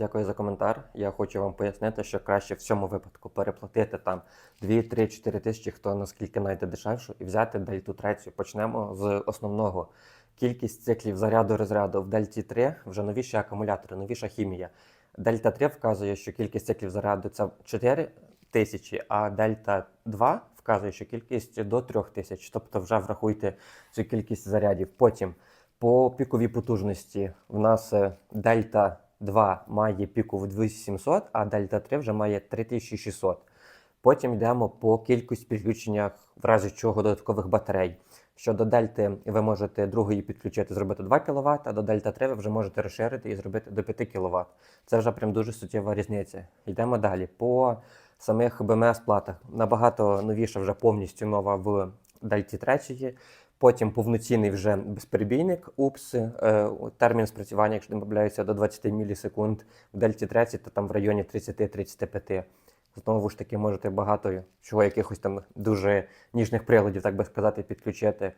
Дякую за коментар. Я хочу вам пояснити, що краще в цьому випадку переплатити там 2, 3, 4 тисячі, хто наскільки знайде дешевшу, і взяти дельту третю. Почнемо з основного. Кількість циклів заряду розряду в дельті 3 вже новіші акумулятори, новіша хімія. Дельта 3 вказує, що кількість циклів заряду це 4 тисячі, а дельта 2 вказує, що кількість до 3 тисяч. Тобто вже врахуйте цю кількість зарядів. Потім по піковій потужності в нас дельта 2 має піку в 2700, а дельта 3 вже має 3600. Потім йдемо по кількості підключення, в разі чого додаткових батарей. Щодо дельти ви можете другої підключити, зробити 2 кВт, а до дельта 3 ви вже можете розширити і зробити до 5 кВт. Це вже прям дуже суттєва різниця. Йдемо далі. По самих БМС-платах набагато новіша вже повністю нова в дельті 3. Потім повноцінний вже безперебійник УПС, е, термін спрацювання, якщо не помиляюся, до 20 мілісекунд. В дельті 3 то там в районі 30-35. Знову ж таки, можете багато чого, якихось там дуже ніжних приладів, так би сказати, підключити.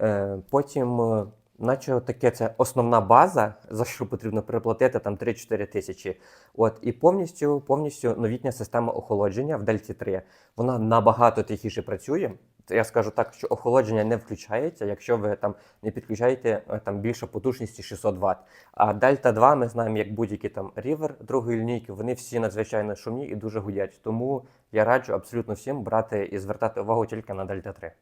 Е, Потім, е, наче таке, це основна база, за що потрібно переплатити там 3-4 тисячі. От, і повністю, повністю новітня система охолодження в Дельті 3. Вона набагато тихіше працює. Я скажу так, що охолодження не включається, якщо ви там не підключаєте е, там більше потужності 600 Вт. А Дельта 2 ми знаємо, як будь-які там рівер другої лінійки, вони всі надзвичайно шумні і дуже гудять. Тому я раджу абсолютно всім брати і звертати увагу тільки на Дельта 3.